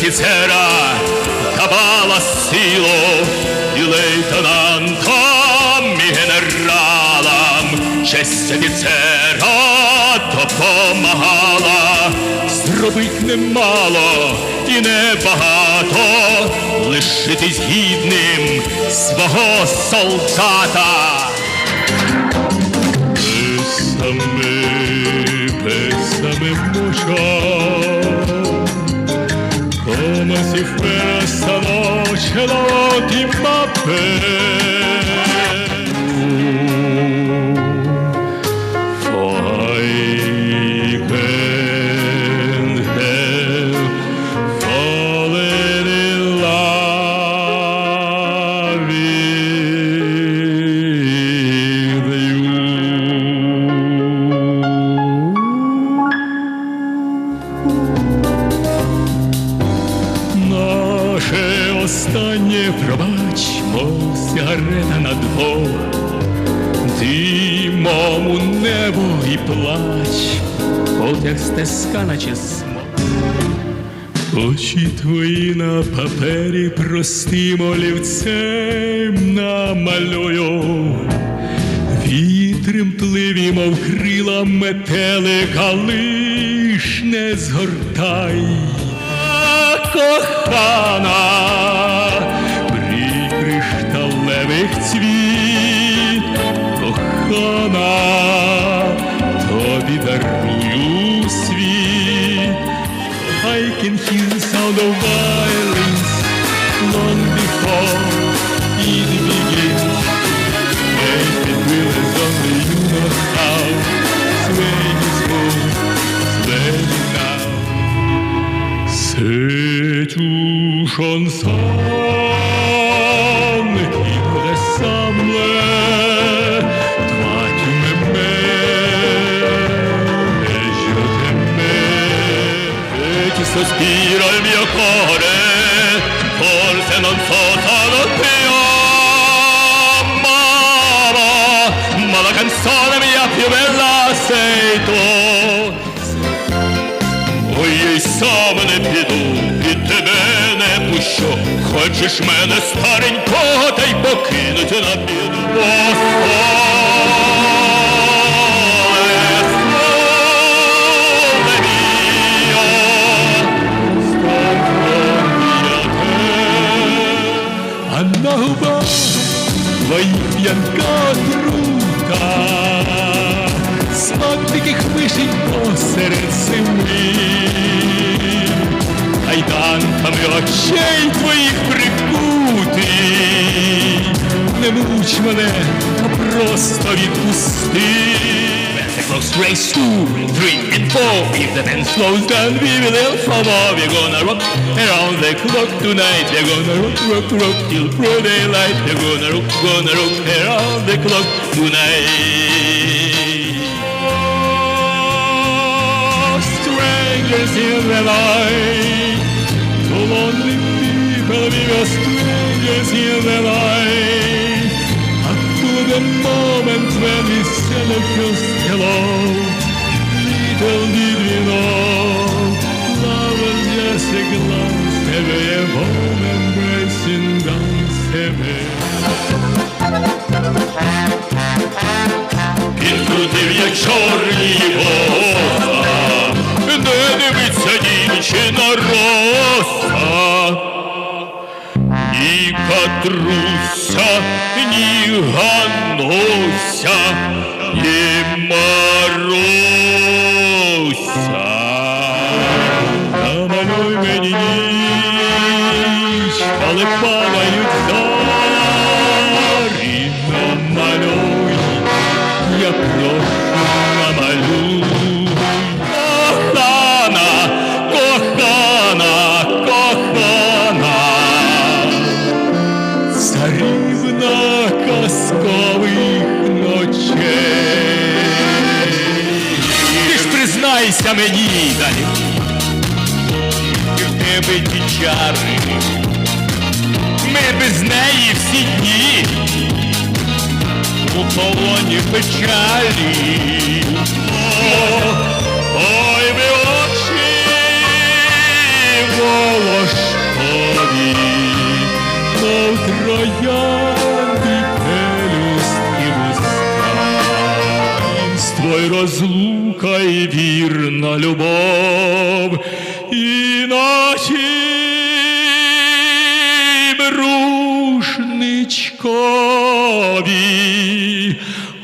офіцера давала силу і лейтенантам, і генералам. Честь офіцера допомагала, зробить немало і небагато, лишитись гідним свого солдата. Писами, писами муча, come si fa sta noce l'ultima I димом у небо і плач, от як стеска, наче смок. Очі твої на папері простим олівцем намалюю. Вітрем пливі, мов крила метелика, лиш не згортай. А, Кохана, I can hear the sound of violins long before it begins. Make it will as only you know how. Sway is good, sway now. C'est tout chanson qui nous ressemble. E chi sospira il mio cuore, forse non so solo te amava, ma la canzone mia più bella sei tu. Ой, я сам не піду, і тебе не пущу. Хочеш мене старенького, та й покинути на біду. О, диких вишень посеред зими, кайданками очей твоїх прикутий, не муч мене, а просто відпусти. When the clock strikes two, three, and four, if the band slows down, we will help from all. We're gonna rock around the clock tonight. We're gonna rock, rock, rock till broad daylight. We're gonna rock, gonna rock around the clock tonight. insieme vai, colonne piccole vive stringhe insieme vai, a tu the moment when we still kiss hello, little did we know, love is just a glance, every home embracing dance, every. Tylko ty wieczorni Гануся, і Маруся. Признайся мені далі, і в тебе ті чари. Ми без неї всі дні у полоні печалі. й розлука, і вірна любов, і нашім рушничкові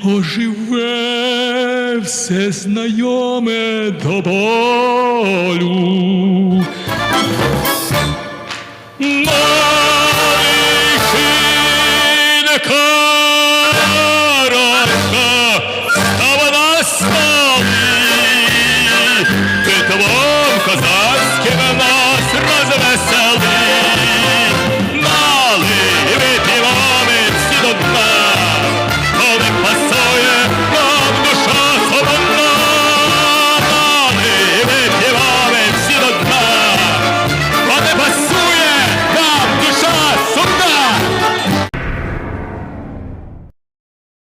оживе все знайоме до болю.